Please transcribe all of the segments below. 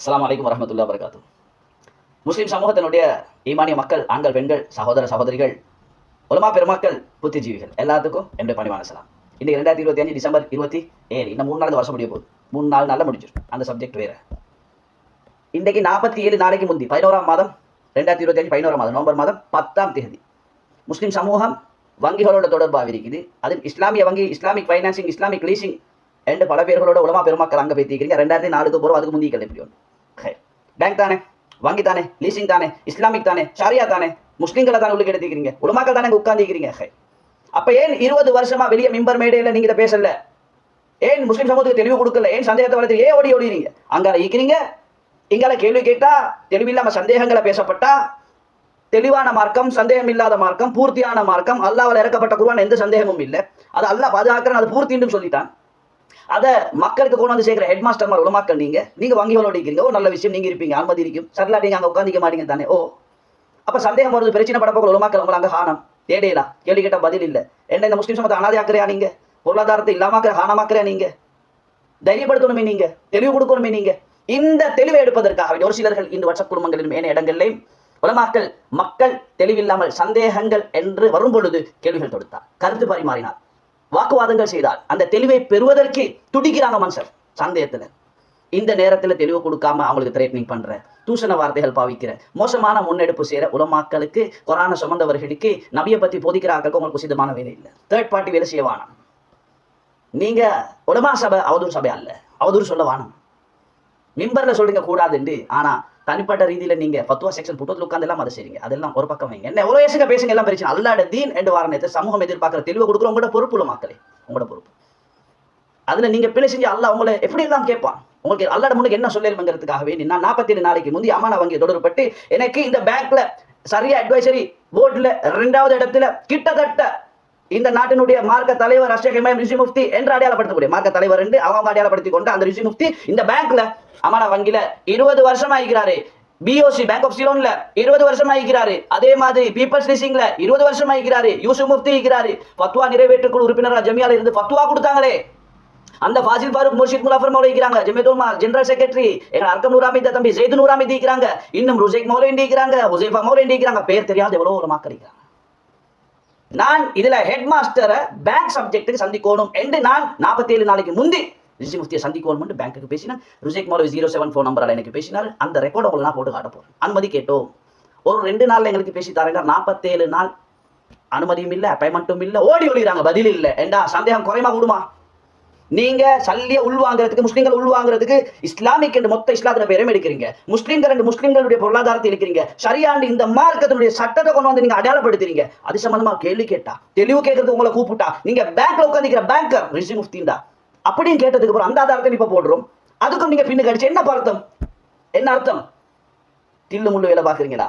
அஸ்லாம் அலைக்கும் வரமத்துல்லா வரகாத்து முஸ்லிம் சமூகத்தினுடைய ஈமானிய மக்கள் ஆண்கள் பெண்கள் சகோதர சகோதரிகள் உலமா பெருமக்கள் புத்திஜீவிகள் எல்லாத்துக்கும் என்னுடைய பணிவான சலாம். இன்னைக்கு ரெண்டாயிரத்தி இருபத்தி அஞ்சு டிசம்பர் இருபத்தி ஏழு இன்னும் மூணு நாள் வருஷம் முடிய போகுது. மூணு நாள் நல்லா முடிஞ்சிடும் அந்த சப்ஜெக்ட் வேற. இன்றைக்கு நாற்பத்தி ஏழு நாளைக்கு முந்தி பதினோராம் மாதம் ரெண்டாயிரத்தி இருபத்தி அஞ்சு பதினோராம் மாதம் நவம்பர் மாதம் பத்தாம் தேதி முஸ்லிம் சமூகம் வங்கிகளோட தொடர்பாக இருக்குது. அது இஸ்லாமிய வங்கி இஸ்லாமிக் ஃபைனான்சிங் இஸ்லாமிக் லீசிங் ரெண்டு பல பேர்களோட உலமா பெருமக்கள் அங்கே பேத்திக்கிறீங்க ரெண்டாயிரத்தி நாலுக்கு போகிறோம் அதுக்கு முந்திக்கல இப்படி ஒன்று பேங்க் தானே வங்கி தானே லீசிங் தானே இஸ்லாமிக் தானே ஷாரியா தானே முஸ்லீம்களை தானே உள்ளுக்கு எடுத்துக்கிறீங்க. உலமாக்கள் தானே உட்காந்துக்கிறீங்க ஹை. அப்ப ஏன் இருபது வருஷமா வெளியே மிம்பர் மேடையில நீங்க இதை பேசல? ஏன் முஸ்லிம் சமூகத்துக்கு தெளிவு கொடுக்கல? ஏன் சந்தேகத்தை வளர்த்து ஏன் ஓடி ஓடிறீங்க? அங்கால இருக்கிறீங்க இங்கால கேள்வி கேட்டா தெளிவில்லாம சந்தேகங்களை பேசப்பட்டா தெளிவான மார்க்கம் சந்தேகம் இல்லாத மார்க்கம் பூர்த்தியான மார்க்கம் அல்லாவில் இறக்கப்பட்ட குருவான் எந்த சந்தேகமும் இல்லை. அது அல்லா பாதுகாக்கிறேன் அது பூர்த்தின்னு சொல்லிட்டான். அதை மக்களுக்கு கொண்டு வந்து சேர்க்கிற ஹெட் மாஸ்டர் மாதிரி உலமாக்கள் நீங்க நீங்க வங்கி இருக்கிறீங்க ஓ நல்ல விஷயம் நீங்க இருப்பீங்க அனுமதி இருக்கும். சரிலா அங்க உட்காந்துக்க மாட்டீங்க தானே. ஓ. அப்ப சந்தேகம் வருது பிரச்சனை படப்போக்கிற உலமாக்கள் உங்களை ஹானம் தேடையலா கேள்வி கேட்ட பதில் இல்ல. என்ன இந்த முஸ்லீம் சமத்தை அனாதையாக்குறியா நீங்க? பொருளாதாரத்தை இல்லாமக்கிற ஹானமாக்குறியா நீங்க? தைரியப்படுத்தணுமே நீங்க தெளிவு கொடுக்கணுமே நீங்க. இந்த தெளிவை எடுப்பதற்காக ஒரு சிலர்கள் இந்த வாட்ஸ்அப் குடும்பங்களிலும் ஏன இடங்களிலும் உலமாக்கள் மக்கள் தெளிவில்லாமல் சந்தேகங்கள் என்று வரும் பொழுது கேள்விகள் தொடுத்தார். கருத்து பரிமாறினார். வாக்குவாதங்கள் செய்தார் அந்த தெளிவை பெறுவதற்கு துடிக்கிறாங்க மனுஷர் சந்தேகத்துல. இந்த நேரத்துல தெளிவு கொடுக்காம அவங்களுக்கு த்ரெட்னிங் பண்ற தூஷண வார்த்தைகள் பாவிக்கிற மோசமான முன்னெடுப்பு செய்யற உலமாக்களுக்கு கொரோனா சுமந்தவர்களுக்கு நபியை பத்தி போதிக்கிற உங்களுக்கு உசிதமான வேலை இல்லை. தேர்ட் பார்ட்டி வேலை செய்ய வானம். நீங்க உலமா சபை அவதூறு சபை அல்ல. அவதூறு சொல்ல வானம். மிம்பர்ல சொல்றீங்க கூடாதுண்டு ஆனா தனிப்பட்ட ரீதியில நீங்க பத்துவா செக்ஷன் போட்டு உட்காந்து எல்லாம் அதை செய்றீங்க. அதெல்லாம் ஒரு பக்கம் வைங்க. என்ன ஒரு ஏசுங்க பேசுங்க எல்லாம் பிரச்சனை அல்லாட தீன் என்று வாரணத்தை சமூகம் எதிர்பார்க்கிற தெளிவு கொடுக்குற உங்களோட பொறுப்புல மக்களே. உங்களோட பொறுப்பு. அதுல நீங்க பிழை செஞ்சு அல்ல உங்களை எப்படி எல்லாம் கேட்பான்? உங்களுக்கு அல்லாட முன்னுக்கு என்ன சொல்லலுங்கிறதுக்காக நான் நாற்பத்தி ஏழு நாளைக்கு முந்தைய அமானா வங்கி தொடர்பட்டு எனக்கு இந்த பேங்க்ல சரியா அட்வைசரி போர்டுல ரெண்டாவது இடத்துல கிட்டத்தட்ட இந்த நாட்டினுடைய மார்க்க தலைவர் அஷேக் இமாம் ரிஷி முஃப்தி என்று அடையாளப்படுத்தக்கூடிய மார்க்க தலைவர் என்று அவங்க அடையாளப்படுத்தி கொண்டு அந்த ரிஷி முஃப்தி இந்த பேங்க்ல அமானா வங்கியில இருபது வருஷம் ஆகிக்கிறாரு. பிஓசி பேங்க் ஆஃப் சிலோன்ல இருபது வருஷம் ஆகிக்கிறாரு. அதே மாதிரி பீப்பிள்ஸ் லீசிங்ல இருபது வருஷம் ஆகிக்கிறாரு. யூசுப் முஃப்தி இருக்கிறாரு பத்வா நிறைவேற்றுக்குழு உறுப்பினரா ஜமியால இருந்து பத்வா கொடுத்தாங்களே. அந்த ஃபாசில் ஃபாரூக் முர்ஷித் முலாஃபர் மௌலை இருக்கிறாங்க. ஜமியத்துல் மால் ஜெனரல் செக்ரட்டரி எங்க அர்க்கம் நூராமி தம்பி ஜெய்து நூராமி இருக்கிறாங்க. இன்னும் ருசைக் மௌலை இருக்கிறாங்க. ஹுசைஃபா மௌலை இருக்கிறாங்க. பேர் தெரியாத எவ்வளவு ஒரு மாக்கள் இருக்கிறாங்க நான் இதுல ஹெட் மாஸ்டரை பேங்க் சப்ஜெக்ட்டுக்கு சந்திக்கணும் என்று நான் நாற்பத்தி ஏழு நாளைக்கு முந்தி ரிஷி முஃப்தியை சந்திக்கணும் பேங்க்குக்கு பேசினேன். ரிஷிக் மௌலவி ஜீரோ செவன் ஃபோன் நம்பரால் எனக்கு பேசினார். அந்த ரெக்கார்டு உங்களை நான் போட்டு காட்ட அனுமதி கேட்டோம். ஒரு ரெண்டு நாள்ல எங்களுக்கு பேசி தரேங்க. நாற்பத்தேழு நாள் அனுமதியும் இல்லை பேமெண்ட்டும் இல்லை. ஓடி ஒழிகிறாங்க பதில் இல்லை. ஏண்டா சந்தேகம் குறைமா கூடுமா? நீங்க சல்லிய உள்வாங்கிறதுக்கு முஸ்லீம்கள் உள்வாங்கிறதுக்கு இஸ்லாமிக் என்று மொத்த இஸ்லாத்தின பேரும் எடுக்கிறீங்க. முஸ்லீம்கள் ரெண்டு முஸ்லீம்களுடைய பொருளாதாரத்தை எடுக்கிறீங்க சரியாண்டு இந்த மார்க்கத்தினுடைய சட்டத்தை கொண்டு வந்து நீங்க அடையாளப்படுத்துறீங்க. அது சம்பந்தமா கேள்வி கேட்டா. தெளிவு கேட்கறதுக்கு உங்களை கூப்பிட்டா. நீங்க பேங்க்ல உட்காந்துக்கிற பேங்கர் ரிஷி முஃப்தின்டா அப்படின்னு கேட்டதுக்கு அப்புறம் அந்த ஆதாரத்தை இப்ப போடுறோம். அதுக்கும் நீங்க பின்னு கடிச்சு என்ன அர்த்தம்? என்ன அர்த்தம்? தில்லு முள்ளு வேலை பாக்குறீங்களா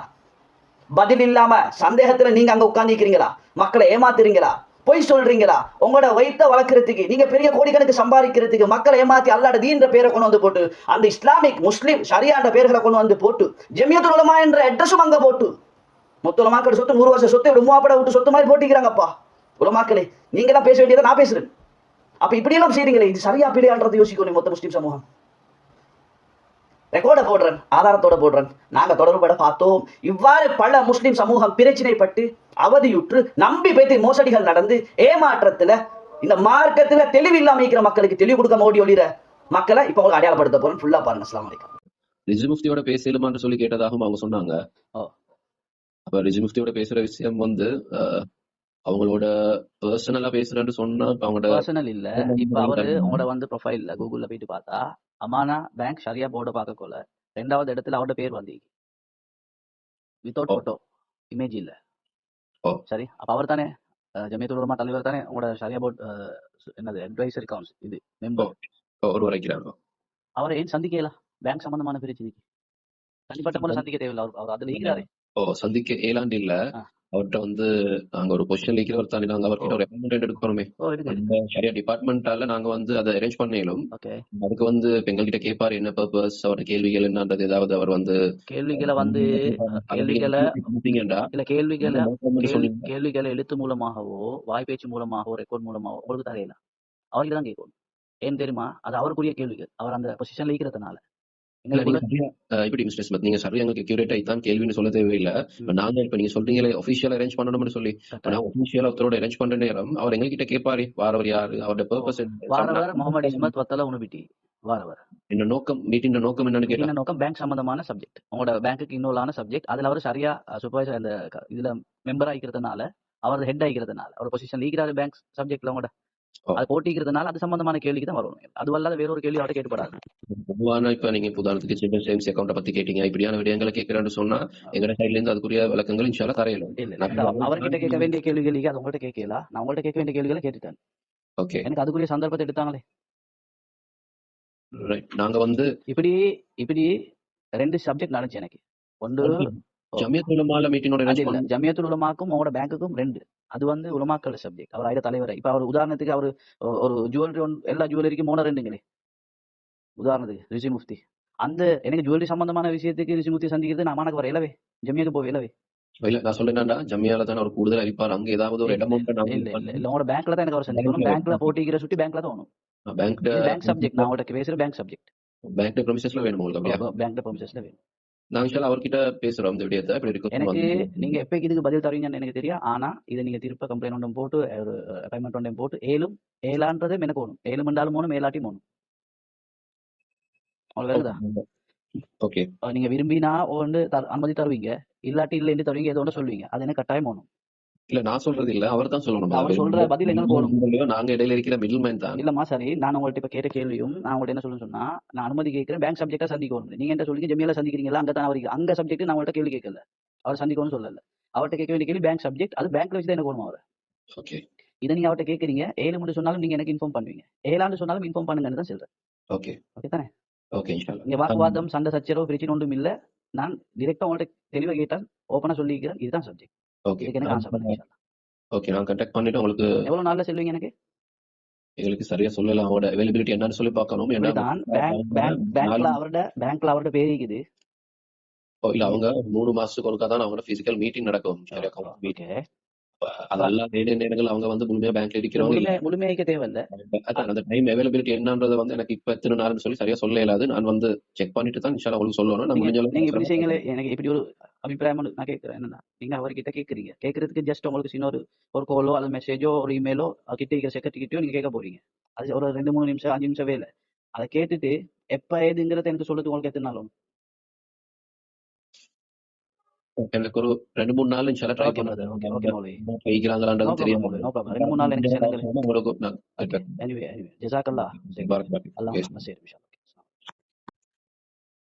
பதில் இல்லாம சந்தேகத்துல நீங்க அங்க உட்காந்துக்கிறீங்களா மக்களை ஏமாத்துறீங்களா? பொய் சொல்றீங்களா? உங்களோட வயிற்ற வளர்க்கறதுக்கு நீங்க பெரிய கோடிக்கணக்கு சம்பாதிக்கிறதுக்கு மக்களை ஏமாத்தி அல்லாட தீன்ற பேரை கொண்டு வந்து போட்டு அந்த இஸ்லாமிக் முஸ்லீம் சரியான பேர்களை கொண்டு வந்து போட்டு ஜெமியத்துல் உலமா என்ற அட்ரஸும் அங்க போட்டு மொத்தமாக்கள் சொத்து நூறு வருஷம் சொத்து இப்படி மூவாப்பட விட்டு சொத்து மாதிரி போட்டிக்கிறாங்கப்பா. உலமாக்களே நீங்க தான் பேச வேண்டியதை நான் பேசுறேன். அப்ப இப்படியெல்லாம் செய்றீங்களே இது சரியா பிள்ளையான்றது யோசிக்கணும் மொத்த முஸ்லீம் சமூகம். ரெக்கார்டை போடுறேன் ஆதாரத்தோட போடுறேன். நாங்க தொடர்புபட பார்த்தோம். இவ்வாறு பல முஸ்லிம் சமூகம் பிரச்சனைப்பட்டு அவதியுற்று நம்பி பேத்தி மோசடிகள் நடந்து ஏமாற்றத்துல இந்த மார்க்கத்துல தெளிவில்லாம இருக்கிற மக்களுக்கு தெளிவு கொடுக்க ஓடி ஒளிர மக்களை இப்ப உங்களுக்கு அடையாளப்படுத்த போறேன். ஃபுல்லா பாருங்க. அஸ்லாம் வலைக்கம் ரிஜி முஃப்தியோட பேசலுமான்னு சொல்லி கேட்டதாகவும் அவங்க சொன்னாங்க. அப்ப ரிஜி முஃப்தியோட பேசுற விஷயம் வந்து அவங்களோட பர்சனலா பேசுறேன்னு சொன்னா இப்ப அவங்களோட பர்சனல் இல்ல. இப்ப அவரு உங்களோட வந்து ப்ரொஃபைல்ல கூகுள்ல போயிட்டு பார்த்தா அமானா பேங்க் ஷரியா போர்டை பார்க்க கொள்ள ரெண்டாவது இடத்துல அவரோட பேர் வந்து வித்தவுட். போட்டோ இமேஜ் இல்ல. ஓ. சரி அப்ப அவர் தானே ஜமியத்துல் உலமா தலைவர் தானே உங்களோட ஷரியா போர்ட் என்னது அட்வைசரி கவுன்சில் இது மெம்பர் ஒரு வரைக்கிறாங்க அவரை ஏன் சந்திக்கலாம் பேங்க் சம்பந்தமான பிரச்சனைக்கு. தனிப்பட்ட முறை சந்திக்க தேவையில்லை அவர் அதுல இருக்கிறாரு. ஓ சந்திக்க ஏலாண்டு இல்ல. அவர்கிட்ட வந்து நாங்க ஒரு பொசிஷன் இருக்கிறவர் தானே நாங்க அவர்கிட்ட ஒரு அப்பாயின்மெண்ட் எடுக்க போறோமே ஓ எடுங்க அந்த சரியா டிபார்ட்மெண்டால நாங்க வந்து அதை அரேஞ்ச் பண்ணிடும் ஓகே. அதுக்கு வந்து இப்ப எங்ககிட்ட கேட்பாரு என்ன பர்பஸ் அவரோட கேள்விகள் என்னன்றது ஏதாவது அவர் வந்து கேள்விகளை வந்து கேள்விகளை இல்ல கேள்விகளை கேள்விகளை எழுத்து மூலமாகவோ வாய்ப்பேச்சு மூலமாகவோ ரெக்கார்ட் மூலமாகவோ உங்களுக்கு தரையில அவருக்கு தான் கேட்கணும். ஏன் தெரியுமா? அது அவருக்குரிய கேள்விகள். அவர் அந்த பொசிஷன்ல இருக்கிறதுனால. இப்படி மிஸ்டர் ஸ்மித் நீங்க சரியா எங்களுக்கு கியூரேட் ஆயித்தான் கேள்வின்னு சொல்ல தேவையில்லை. நாங்க இப்ப நீங்க சொல்றீங்களே ஒபிஷியல் அரேஞ்ச் பண்ணணும்னு சொல்லி. நான் ஒபிஷியல் ஒருத்தரோட அரேஞ்ச் பண்ற நேரம் அவர் எங்ககிட்ட கேட்பாரு வாரவர் யாரு அவரோட பர்பஸ் முகமது இஸ்மத் வத்தல உணுபிட்டி வாரவர் என்ன நோக்கம் மீட்டிங் நோக்கம் என்னன்னு கேட்டா. என்ன நோக்கம்? பேங்க் சம்பந்தமான சப்ஜெக்ட் உங்களோட பேங்க்குக்கு இன்னொரு சப்ஜெக்ட் அதுல அவர் சரியா சூப்பர்வைசர் அந்த இதுல மெம்பர் ஆகிக்கிறதுனால அவர் ஹெட் ஆகிக்கிறதுனால அவர் பொசிஷன் லீக்கிறாரு பேங்க் சப்ஜெக்ட்ல உங்களோட. அது போட்டிக்கிறதுனால அது சம்பந்தமான கேள்விக்கு தான் வரணும். அது வேற ஒரு கேள்வி அவர்கிட்ட கேட்டுப்படாது பொதுவான இப்ப நீங்க இப்ப உதாரணத்துக்கு சில்ட்ரன் சேவிங்ஸ் அக்கௌண்ட பத்தி கேட்டீங்க இப்படியான விடயங்களை கேட்கிறேன்னு சொன்னா எங்க சைட்ல இருந்து அதுக்குரிய விளக்கங்கள் இன்ஷால்லா தரையில அவர்கிட்ட கேட்க வேண்டிய கேள்விகளுக்கு அது உங்கள்கிட்ட கேட்கல. நான் உங்கள்கிட்ட கேட்க வேண்டிய கேள்விகளை கேட்டுட்டேன். ஓகே. எனக்கு அதுக்குரிய சந்தர்ப்பத்தை எடுத்தாங்களே. ரைட் நாங்க வந்து இப்படி இப்படி ரெண்டு சப்ஜெக்ட் நடந்துச்சு எனக்கு. ஒன்று ஜமியத் உலமால மீட்டிங்கோட அது இல்ல. ஜமியத்துல் உலமாக்கும் உங்களோட பேங்க்குக்கும் ரெண்டு. அது வந்து உலமாக்கள் சப்ஜெக்ட் அவர் ஆயிர தலைவர். இப்ப அவர் உதாரணத்துக்கு அவர் ஒரு ஜுவல்லரி எல்லா ஜுவல்லரிக்கும் மூணு ரெண்டுங்களே உதாரணத்துக்கு ரிஷி முஃப்தி. அந்த எனக்கு ஜுவல்லரி சம்பந்தமான விஷயத்துக்கு ரிஷி முஃப்தி சந்திக்கிறது நான் மானக்கு வர இல்லவே ஜமியாக்கு போவே இல்லவே இல்ல நான் சொல்றேன்டா ஜமியால தான் அவர் கூடுதல் அளிப்பார் அங்க ஏதாவது ஒரு இடம் இல்ல இல்ல இல்ல இல்ல. உங்களோட பேங்க்ல தான் எனக்கு அவர் சந்திக்கணும். பேங்க்ல போட்டிக்கிற சுட்டி பேங்க்ல தான் வேணும் பேங்க் பேங்க் சப்ஜெக்ட் நான் உங்கள்கிட்ட பேசுற பேங்க் சப்ஜெக்ட் பேங்க் ப்ரொமிசஸ்ல வேணும் உங்களுக்கு பேங்க்ல பெர்மிஷன்ஸ்ல வேணும். இன்ஷால்லா அவர்கிட்ட பேசுறோம் இந்த விடயத்தை. இப்படி இருக்கு எனக்கு நீங்க எப்ப இதுக்கு பதில் தருவீங்கன்னு எனக்கு தெரியும். ஆனா இதை நீங்க திருப்ப கம்ப்ளைண்ட் ஒன்றும் போட்டு ஒரு அப்பாயின்மெண்ட் ஒன்றையும் போட்டு ஏழும் ஏழான்றதே எனக்கு வேணும். ஏழு மண்டாலும் மூணும் ஏழாட்டி மூணும் வருதா ஓகே. நீங்க விரும்பினா த- அனுமதி தருவீங்க. இல்லாட்டி இல்லை என்று தருவீங்க ஏதோ ஒன்று சொல்லுவீங்க. அது எனக்கு கட்டாயம் வேணும். இல்ல நான் சொல்றது இல்ல. அவர் தான் சொல்லணும். அவர் சொல்ற பதில் எங்களுக்கு வேணும் நாங்க இடையில இருக்கிற மிடில் மேன் தான் இல்லம்மா சரி. நான் உங்கள்ட்ட இப்ப கேட்ட கேள்வியும் நான் உங்கள்ட்ட என்ன சொல்லணும்னு சொன்னா நான் அனுமதி கேட்கிறேன். பேங்க் சப்ஜெக்டா சந்திக்கணும் நீங்க என்ன சொல்லுங்க ஜெமியில சந்திக்கிறீங்களா? அங்க தான் அவர் அங்க சப்ஜெக்ட் நான் உங்கள்ட்ட கேள்வி கேட்கல. அவர் சந்திக்கணும்னு சொல்லல. அவர்கிட்ட கேட்க வேண்டிய கேள்வி பேங்க் சப்ஜெக்ட் அது பேங்க்ல வச்சு தான் எனக்கு வேணும் அவர்? ஓகே இதை நீங்க அவர்கிட்ட கேட்கறீங்க. ஏழு மட்டும் சொன்னாலும் நீங்க எனக்கு இன்ஃபார்ம் பண்ணுவீங்க. ஏழாண்டு சொன்னாலும் இன்ஃபார்ம் பண்ணுங்கன்னு தான் சொல்றேன். ஓகே ஓகே தானே? ஓகே இங்க வாக்குவாதம் சண்டை சச்சரவு பிரச்சனை ஒன்றும் இல்ல. நான் டிரெக்டா உங்கள்ட்ட தெளிவா கேட்டால் ஓப்பனா சொல்லிக்கிறேன். இதுதான் சப்ஜெக்ட் ஓகே. இதுக்கு எனக்கு ஆசைப்படுறேன் ஓகே நான் கான்டாக்ட் பண்ணிட்டு உங்களுக்கு எவ்வளவு நாள்ல சொல்லுவீங்க எனக்கு? எங்களுக்கு சரியா சொல்லலாம் அவரோட அவைலபிலிட்டி என்னன்னு சொல்லி பார்க்கணும். இப்படிதான் பேங்க் பேங்க் பேங்க்ல அவரோட பேங்க்ல அவரோட பேர் இருக்குது. ஓ, இல்ல அவங்க மூணு மாசத்துக்கு ஒருக்கா தான் அவங்களோட பிசிக்கல் மீட்டிங் நடக்கும். மீட்டிங் அதெல்லாம் நேரங்கள் அவங்க வந்து முழுமையா பேங்க்ல இருக்கிறவங்க இல்ல. முழுமை முழுமையாக்க தேவையில்ல. அதான் அந்த டைம் அவைலபிலிட்டி என்னன்றதை வந்து எனக்கு இப்ப எத்தனை சொல்லி சரியா சொல்ல இயலாது நான் வந்து செக் பண்ணிட்டு தான் இன்ஷால்லா உங்களுக்கு சொல்லணும். நான் நீங்க முடிஞ்ச நீங்க இப்படி அளவுக்கு செய்யுங்களே எனக்கு இப்படி ஒரு அபிப்பிராயம் ஒண்ணு நான் கேட்கிறேன். என்னன்னா நீங்க அவர்கிட்ட கேட்கறீங்க. கேட்கறதுக்கு ஜஸ்ட் உங்களுக்கு சின்ன ஒரு ஒரு காலோ அல்லது மெசேஜோ ஒரு இமெயிலோ கிட்ட இருக்கிற செக்ரட்டரி கிட்டயோ நீங்க கேட்க போறீங்க. அது ஒரு ரெண்டு மூணு நிமிஷம் அஞ்சு நிமிஷம் வேலை. அதை கேட்டுட்டு எப்ப ஏதுங்கிறத எனக்கு சொல்றது உங்களுக்கு எத்தனை நாளும் எனக்கு ஒரு ரெண்டு மூணு நாள் இன்ஷால்லா ட்ரை பண்ணுறேன் வைக்கிறாங்களான்றது தெரியும். ரெண்டு மூணு நாள் எனக்கு ஓகே எனிவே எனிவே பாரத் அல்லாஹ். சரி